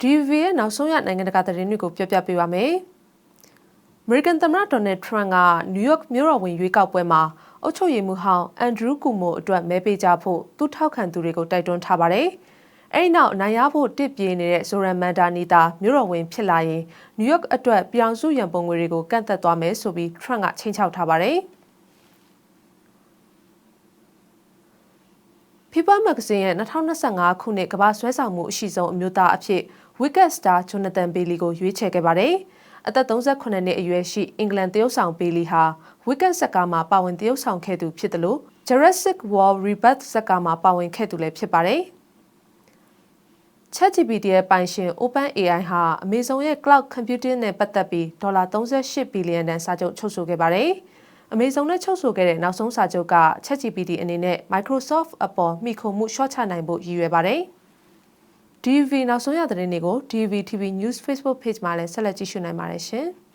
DV ရဲ့နောက်ဆုံးရနိုင်ငံတကာသတင်းတွေကိုပြပြပေးပါမယ်။ American သမ္မတဒေါ်နယ်ထရန့်ကနယူးယောက်မြို့တော်ဝင်ရွေးကောက်ပွဲမှာအုပ်ချုပ်ရေးမှူးဟောင်းအန်ဒရူးကူမိုအတွက်မဲပေးကြဖို့သူထောက်ခံသူတွေကိုတိုက်တွန်းထားပါတယ်။အဲဒီနောက်နိုင်ရဖို့တစ်ပြေးနေတဲ့ဇိုရန်မန်ဒါနီတာမြို့တော်ဝင်ဖြစ်လာရင်နယူးယောက်အတွက်ပြောင်စုရန်ပုံငွေတွေကိုကန့်သက်သွားမယ်ဆိုပြီးထရန့်ကချိန်ချောက်ထားပါတယ်။ People Magazine ရဲ့2025ခုနှစ်ကမ္ဘာဆွဲဆောင်မှုအရှိဆုံးအမျိုးသားအဖြစ် Wicked Star Jonathan Bailey ကိုရွေးချယ်ခဲ့ပါတယ်။အသက်38နှစ်အရွယ်ရှိအင်္ဂလန်သရုပ်ဆောင် Bailey ဟာ Wicked ဇာတ်ကားမှာပါဝင်သရုပ်ဆောင်ခဲ့သူဖြစ်တယ်လို့ Jurassic World Rebirth ဇာတ်ကားမှာပါဝင်ခဲ့သူလည်းဖြစ်ပါတယ်။ ChatGPT ရဲ့ပိုင်ရှင် OpenAI ဟာ Amazon ရဲ့ Cloud Computing နဲ့ပတ်သက်ပြီးဒေါ်လာ38ဘီလီယံတန်စာချုပ်ချုပ်ဆိုခဲ့ပါတယ်။ Amazon နဲ့ချုပ်ဆိုခဲ့တဲ့နောက်ဆုံးစာချုပ်က ChatGPT အနေနဲ့ Microsoft အပေါ်မှီခိုမှုလျှော့ချနိုင်ဖို့ရည်ရွယ်ပါတယ်။ DV နောက်ဆုံးရသတင်းတွေကို DV TV News Facebook Page မှာလည်းဆက်လက်ကြည့်ရှုနိုင်ပါတယ်ရှင်။